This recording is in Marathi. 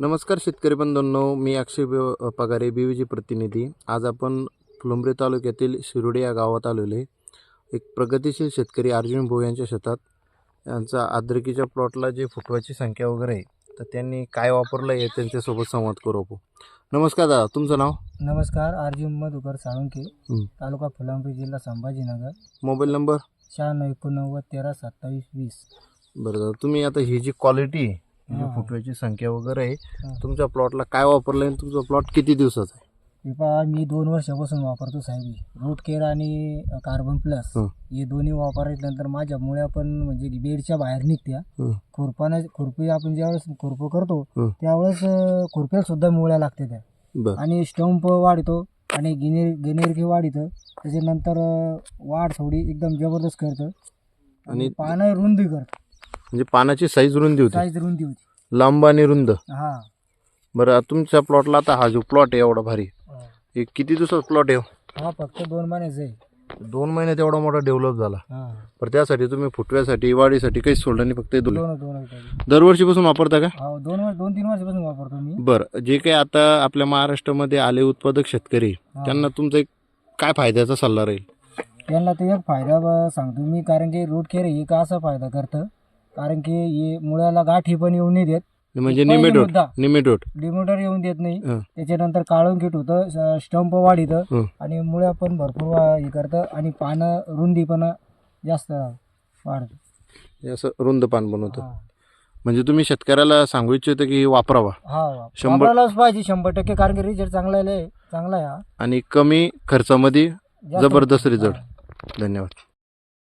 नमस्कार शेतकरी बंधूंनो मी अक्षय ब- पगारे बीवीजी प्रतिनिधी. आज आपण फुलंब्री तालुक्यातील शिरोडी या गावात आलेलो एक प्रगतिशील शेतकरी अर्जुन भाऊ यांच्या शेतात. यांचा अद्रकीच्या प्लॉटला जे फुटवाची संख्या वगैरे आहे तर त्यांनी काय वापरलं आहे त्यांच्यासोबत संवाद करू आपण. नमस्कार दादा तुमचं नाव? नमस्कार अर्जुन मधुकर साळुंके. तालुका फुलंब्री जिल्हा संभाजीनगर. Mobile number? शहाण्णव एकोणनव्वद तेरा सत्तावीस वीस. बरं तुम्ही आता ही जी क्वालिटी आहे म्हणजे हां. फुटव्याची संख्या वगैरे आहे. तुमच्या प्लॉटला काय वापरलं आणि तुमचा प्लॉट किती दिवसाचा आहे हे पहा मी दोन वर्षापासून वापरतो साहेब रूट केअर आणि कार्बन प्लस हं. हे दोन्ही वापरल्यानंतर माझ्या मुळ्या पण म्हणजे बेडच्या बाहेर निघत्या हं. खुरपाना खुरपी आपण ज्यावेळेस खुरपं करतो हं. त्यावेळेस अं, खुरप्याला सुद्धा मुळ्या लागते त्या बरं आणि स्टंप वाढतो आणि गिनेर गिनेरकी वाढितं त्याच्यानंतर अं, वाढ थोडी एकदम जबरदस्त करतं आणि आणि- पानं रुंदी करतं म्हणजे पानाची साईज रुंदी होती. साईज रुंदी होती. लांब आणि रुंद. हा. बरं तुमच्या प्लॉटला आता हा जो प्लॉट आहे एवढा भारी. हे. किती दिवसाचा प्लॉट आहे हा? फक्त दोन महिन्याचं आहे. दोन महिन्यात एवढा मोठा डेव्हलप झाला. हा. पण त्यासाठी तुम्ही फुटव्यासाठी वाढीसाठी काहीच सोडलं नाही फक्त हे दोन. दरवर्षीपासून वापरता का? हा दोन वर्ष दोन तीन वर्षापासून वापरतो मी. बरं जे काही आता आपल्या महाराष्ट्रामध्ये आले उत्पादक शेतकरी हा. त्यांना तुमचा एक काय फायद्याचा सल्ला राहील? त्यांना ते एक फायदा ब- सांगतो मी कारण की रूट केअर हे का असा फायदा करतं? कारण की हे मुळ्याला गाठी पण येऊन नाही देत म्हणजे पहिला मुद्दा. निमेटोट डिमोटर येऊन देत नाही हं. त्याच्यानंतर काळून किट होतं स्टंप वाढितं. आणि मुळ्या पण भरपूर वा- हे करतं आणि पानं रुंदी पण जास्त वाढतं हे असं रुंद पान बनवतं हा. म्हणजे तुम्ही शेतकऱ्याला सांगू इच्छिता की हे वापरावा हा वा- शंभर- वापरायलाच पाहिजे शंभर टक्के कारण की रिझल्ट चांगला आहे चांगला आहे हा आणि कमी खर्चामध्ये जास्त- जबरदस्त रिझल्ट हा. धन्यवाद